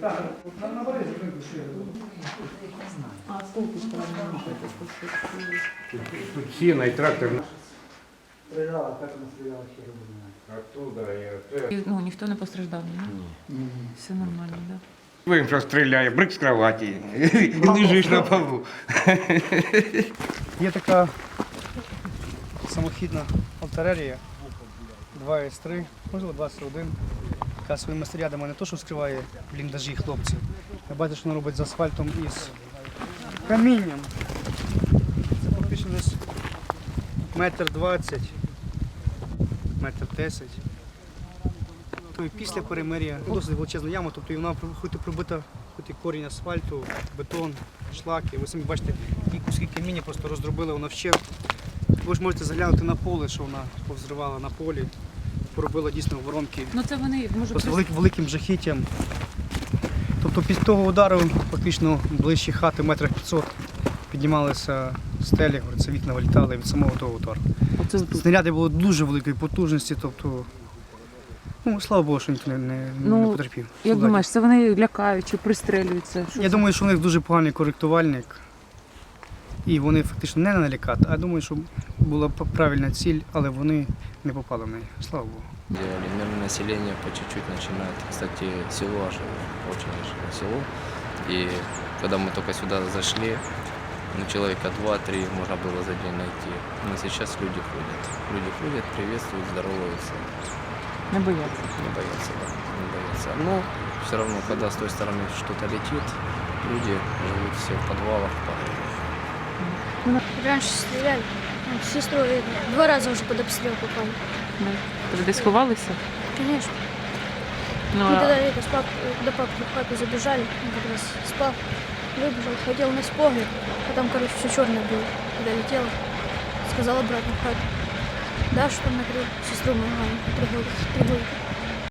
Так, на, на березі ще. А сколько Тут сіна і трактор. Стріляла, так вона стріляла ще. Ну, ніхто не постраждав, ні? Ні. Все нормально, да? Вим, що стріляє, брик з кроваті. І лежиш на полу. Є така самохідна артилерія 2 С3, можливо 21, яка своїми снарядами не то, що скриває бліндажі хлопців. Ви бачите, що вона робить з асфальтом і з камінням. Це фактично десь метр двадцять, метр десять. То і після перемир'я досить величезна яма, тобто вона хоч і пробита, хоч і корінь асфальту, бетон, шлаки. Ви самі бачите, які куски каміння просто роздробили вона вщент. Ви ж можете заглянути на поле, що вона повзривала на полі, поробила дійсно воронки Ну це вони, може, прис- велик, великим жахіттям. Тобто після того удару фактично ближчі хати метрах 500 піднімалися стелі, говориться, вікна вилітали від самого того удару. Снаряди були дуже великої потужності, тобто, ну, слава Богу, що ніхто не, не, Ну, не потерпів. Як Солдатів. думаєш, це вони лякають чи пристрелюються? Що Я це? думаю, що у них дуже поганий коректувальник. І вони фактично не налякати, а думаю, що була правильна ціль, але вони не попали в неї. Слава Богу. делали. Мирное население по чуть-чуть начинает. Кстати, село оживо, очень оживо село. И когда мы только сюда зашли, ну, человека два-три можно было за день найти. Но сейчас люди ходят. Люди ходят, приветствуют, здороваются. Не бояться. Не боятся, да, не боятся. Но все равно, когда с той стороны что-то летит, люди живут все в подвалах, в погребах. Раньше стреляли. Ну, с сестрой два раза уже под обстрел попали. Да. Ви десь ховалися? Конечно. Ну, Мы когда а это, с пап, до папки в хату забежали, он как раз спал, выбежал, хотел на погреб, а там, короче, все черное было, когда летело. Сказал обратно в хату. Да, что там накрыл сестру мою маленькую, три года, три года.